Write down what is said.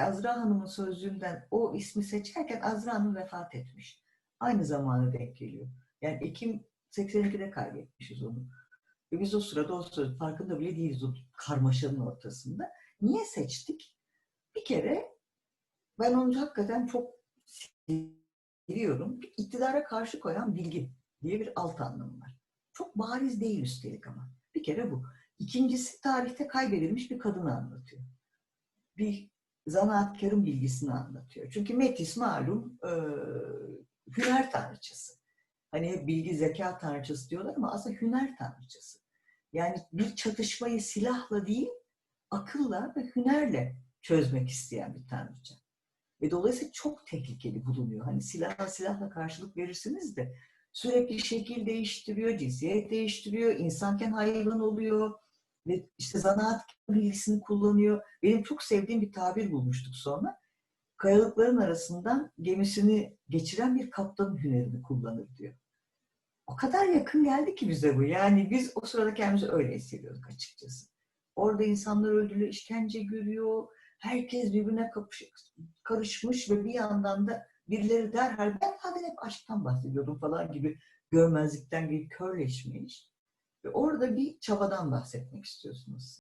Hanım'ın sözlüğünden o ismi seçerken Azra Hanım vefat etmiş. Aynı zamanı denk geliyor. Yani Ekim 82'de kaybetmişiz onu. Ve biz o sırada o sırada farkında bile değiliz o karmaşanın ortasında. Niye seçtik? Bir kere ben onu hakikaten çok seviyorum. İktidara karşı koyan bilgi diye bir alt anlamı var. Çok bariz değil üstelik ama. Bir kere bu. İkincisi tarihte kaybedilmiş bir kadını anlatıyor. Bir zanaatkarın bilgisini anlatıyor. Çünkü Metis malum e, hüner tanrıçası. Hani hep bilgi zeka tanrıçası diyorlar ama aslında hüner tanrıçası. Yani bir çatışmayı silahla değil, akılla ve hünerle çözmek isteyen bir tanrıça. Ve dolayısıyla çok tehlikeli bulunuyor. Hani silahla silahla karşılık verirsiniz de sürekli şekil değiştiriyor, cinsiyet değiştiriyor, insanken hayvan oluyor ve işte zanaat bilgisini kullanıyor. Benim çok sevdiğim bir tabir bulmuştuk sonra. Kayalıkların arasından gemisini geçiren bir kaptanın hünerini kullanır diyor. O kadar yakın geldi ki bize bu. Yani biz o sırada kendimizi öyle hissediyorduk açıkçası. Orada insanlar öldürülüyor, işkence görüyor. Herkes birbirine kapış, karışmış ve bir yandan da birileri derhal ben zaten hep aşktan bahsediyordum falan gibi görmezlikten gibi körleşmiş. Ve orada bir çabadan bahsetmek istiyorsunuz.